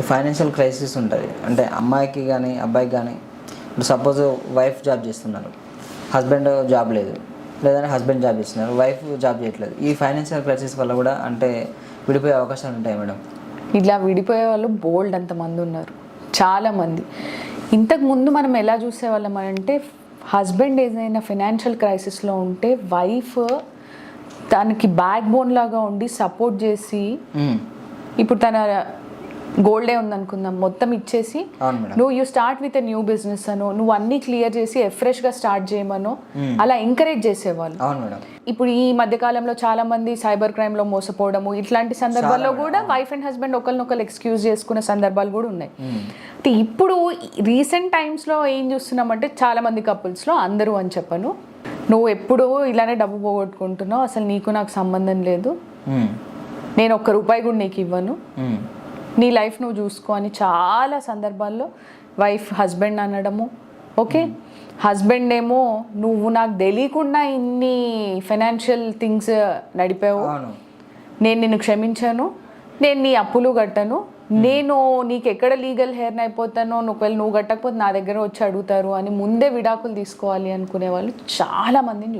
ఈ financial crisis ఉంటుంది. అంటే అమ్మాయికి కానీ అబ్బాయికి కానీ ఇప్పుడు సపోజ్ వైఫ్ జాబ్ చేస్తున్నారు హస్బెండ్ జాబ్ లేదు. లేదంటే హస్బెండ్ జాబ్ చేస్తున్నారు వైఫ్ జాబ్ చేయట్లేదు. ఈ ఫైనాన్షియల్ క్రైసిస్ వల్ల కూడా అంటే విడిపోయే అవకాశాలు ఉంటాయి మేడం. ఇట్లా విడిపోయే వాళ్ళు బోల్డ్ అంతమంది ఉన్నారు. చాలామంది ఇంతకు ముందు మనం ఎలా చూసేవాళ్ళం అంటే హస్బెండ్ ఏదైనా ఫినాన్షియల్ క్రైసిస్లో ఉంటే వైఫ్ తనకి బ్యాక్ బోన్ లాగా ఉండి సపోర్ట్ చేసి. ఇప్పుడు తన గోల్డే ఉందనుకుందాం. మొత్తం ఇచ్చేసి నువ్వు you start with new business అను నువ్వు అన్నీ క్లియర్ చేసి ఫ్రెష్గా స్టార్ట్ చేయమనో. అలా ఎంకరేజ్ చేసేవాళ్ళు. ఇప్పుడు ఈ మధ్య కాలంలో చాలా మంది సైబర్ క్రైమ్లో మోసపోవడము ఇట్లాంటి సందర్భాల్లో కూడా వైఫ్ అండ్ హస్బెండ్ ఒకరినొకరు ఎక్స్క్యూజ్ చేసుకునే సందర్భాలు కూడా ఉన్నాయి. ఇప్పుడు రీసెంట్ టైమ్స్లో ఏం చూస్తున్నామంటే చాలా మంది couples లో అందరూ అని చెప్పను. నువ్వు ఎప్పుడూ ఇలానే డబ్బు పోగొట్టుకుంటున్నావు అసలు నీకు నాకు సంబంధం లేదు. నేను ఒక్క రూపాయి కూడా నీకు ఇవ్వను. నీ లైఫ్ నువ్వు చూసుకో అని చాలా సందర్భాల్లో వైఫ్ హస్బెండ్ అనడము ఓకే? హస్బెండ్ ఏమో నువ్వు నాకు తెలియకుండా ఇన్ని ఫైనాన్షియల్ థింగ్స్ నడిపావు. నేను నిన్ను క్షమించాను నేను నీ అప్పులు కట్టను నేను నీకు ఎక్కడ లీగల్ హెయిర్ అయిపోతానో నువ్వు ఒకవేళ నువ్వు కట్టకపోతే నా దగ్గర వచ్చి అడుగుతారు అని ముందే విడాకులు తీసుకోవాలి అనుకునే వాళ్ళు చాలా మందిని